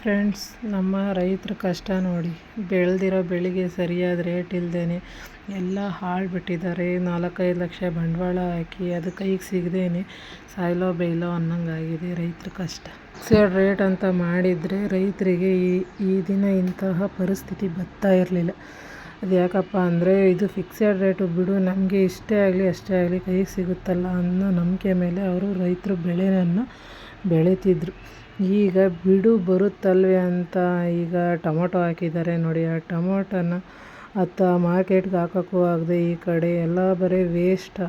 Friends, ನಮ್ಮ ರೈತರ ಕಷ್ಟ ನೋಡಿ. ಬೆಳೆದಿರೋ ಬೆಳೆಗೆ ಸರಿಯಾದ ರೇಟ್ ಇಲ್ಲದೇ ಎಲ್ಲ ಹಾಳು ಬಿಟ್ಟಿದ್ದಾರೆ. ನಾಲ್ಕೈದು ಲಕ್ಷ ಬಂಡವಾಳ ಹಾಕಿ ಅದು ಕೈಗೆ ಸಿಗದೇನೆ ಸಾಯ್ಲೋ ಬೇಯ್ಲೋ ಅನ್ನಂಗಾಗಿದೆ ರೈತರ ಕಷ್ಟ. ಫಿಕ್ಸೆಡ್ ರೇಟ್ ಅಂತ ಮಾಡಿದರೆ ರೈತರಿಗೆ ಈ ಈ ದಿನ ಇಂತಹ ಪರಿಸ್ಥಿತಿ ಬರ್ತಾ ಇರಲಿಲ್ಲ. ಅದು ಯಾಕಪ್ಪ ಅಂದರೆ ಇದು ಫಿಕ್ಸೆಡ್ ರೇಟು ಬಿಡು, ನಮಗೆ ಇಷ್ಟೇ ಆಗಲಿ ಅಷ್ಟೇ ಆಗಲಿ ಕೈಗೆ ಸಿಗುತ್ತಲ್ಲ ಅನ್ನೋ ನಂಬಿಕೆ ಮೇಲೆ ಅವರು ರೈತರು ಬೆಳೆಯನ್ನು ಬೆಳೀತಿದ್ರು. ಈಗ ಬಿಡು ಬರುತ್ತಲ್ವೇ ಅಂತ ಈಗ ಟೊಮೊಟೊ ಹಾಕಿದ್ದಾರೆ ನೋಡಿ. ಆ ಟೊಮೊಟೊನ ಅತ್ತ ಮಾರ್ಕೆಟ್ಗೆ ಹಾಕೋಕ್ಕೂ ಆಗದೆ ಈ ಕಡೆ ಎಲ್ಲ ಬರೀ ವೇಸ್ಟ್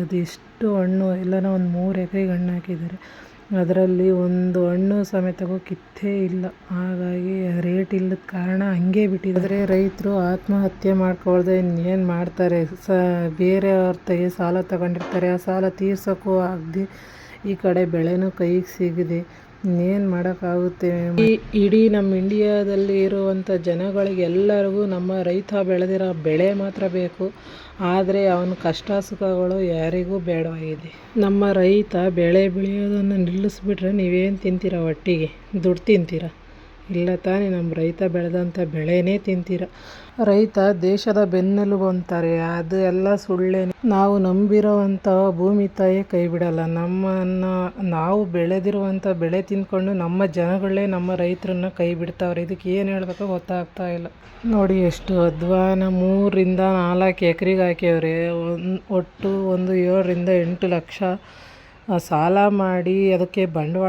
ಅದೆಷ್ಟು ಹಣ್ಣು, ಎಲ್ಲನ ಒಂದು ಮೂರು ಎಕರೆಗೆ ಹಣ್ಣು ಹಾಕಿದ್ದಾರೆ. ಅದರಲ್ಲಿ ಒಂದು ಹಣ್ಣು ಸಮೇತಗೂ ಕಿತ್ತೇ ಇಲ್ಲ. ಹಾಗಾಗಿ ರೇಟ್ ಇಲ್ಲದ ಕಾರಣ ಹಂಗೆ ಬಿಟ್ಟಿದ್ದಾರೆ. ರೈತರು ಆತ್ಮಹತ್ಯೆ ಮಾಡ್ಕೊಳ್ದೆ ಇನ್ನೇನು ಮಾಡ್ತಾರೆ? ಸ ಬೇರೆಯವ್ರ ತೆಗೆ ಸಾಲ ತಗೊಂಡಿರ್ತಾರೆ. ಆ ಸಾಲ ತೀರ್ಸೋಕ್ಕೂ ಆಗದೆ ಈ ಕಡೆ ಬೆಳೆನೂ ಕೈಗೆ ಸಿಗದೆ. ಇನ್ನೇನು ಮಾಡೋಕ್ಕಾಗುತ್ತೆ? ಇಡೀ ನಮ್ಮ ಇಂಡಿಯಾದಲ್ಲಿ ಇರುವಂಥ ಜನಗಳಿಗೆಲ್ಲರಿಗೂ ನಮ್ಮ ರೈತ ಬೆಳೆದಿರೋ ಬೆಳೆ ಮಾತ್ರ ಬೇಕು. ಆದರೆ ಅವನ ಕಷ್ಟ ಸುಖಗಳು ಯಾರಿಗೂ ಬೇಡವಾಗಿದೆ ನಮ್ಮ ರೈತ ಬೆಳೆ ಬೆಳೆಯೋದನ್ನು ನಿಲ್ಲಿಸ್ಬಿಟ್ರೆ ನೀವೇನು ತಿಂತೀರ ಒಟ್ಟಿಗೆ? ದುಡ್ಡು ತಿಂತೀರ? ಇಲ್ಲ ತಾನೇ ನಮ್ಮ ರೈತ ಬೆಳೆದಂಥ ಬೆಳೆನೇ ತಿಂತೀರ. ರೈತ ದೇಶದ ಬೆನ್ನೆಲುಬು ಅಂತಾರೆ, ಅದು ಎಲ್ಲ ಸುಳ್ಳೇ ನಾವು ನಂಬಿರೋವಂಥ ಭೂಮಿ ತಾಯಿ ಕೈ ಬಿಡಲ್ಲ. ನಮ್ಮನ್ನು ನಾವು ಬೆಳೆದಿರುವಂಥ ಬೆಳೆ ತಿಂದ್ಕೊಂಡು ನಮ್ಮ ಜನಗಳೇ ನಮ್ಮ ರೈತರನ್ನ ಕೈ ಬಿಡ್ತಾವ್ರೆ. ಇದಕ್ಕೆ ಏನು ಹೇಳಬೇಕೋ ಗೊತ್ತಾಗ್ತಾ ಇಲ್ಲ. ನೋಡಿ, ಎಷ್ಟು ಅಧ್ವಾನ ಮೂರರಿಂದ ನಾಲ್ಕು ಎಕ್ರೆಗೆ ಹಾಕ್ಯವ್ರೆ ಒಂದು ಒಟ್ಟು ಒಂದು ಏಳರಿಂದ ಎಂಟು ಲಕ್ಷ ಸಾಲ ಮಾಡಿ ಅದಕ್ಕೆ ಬಂಡವಾಳ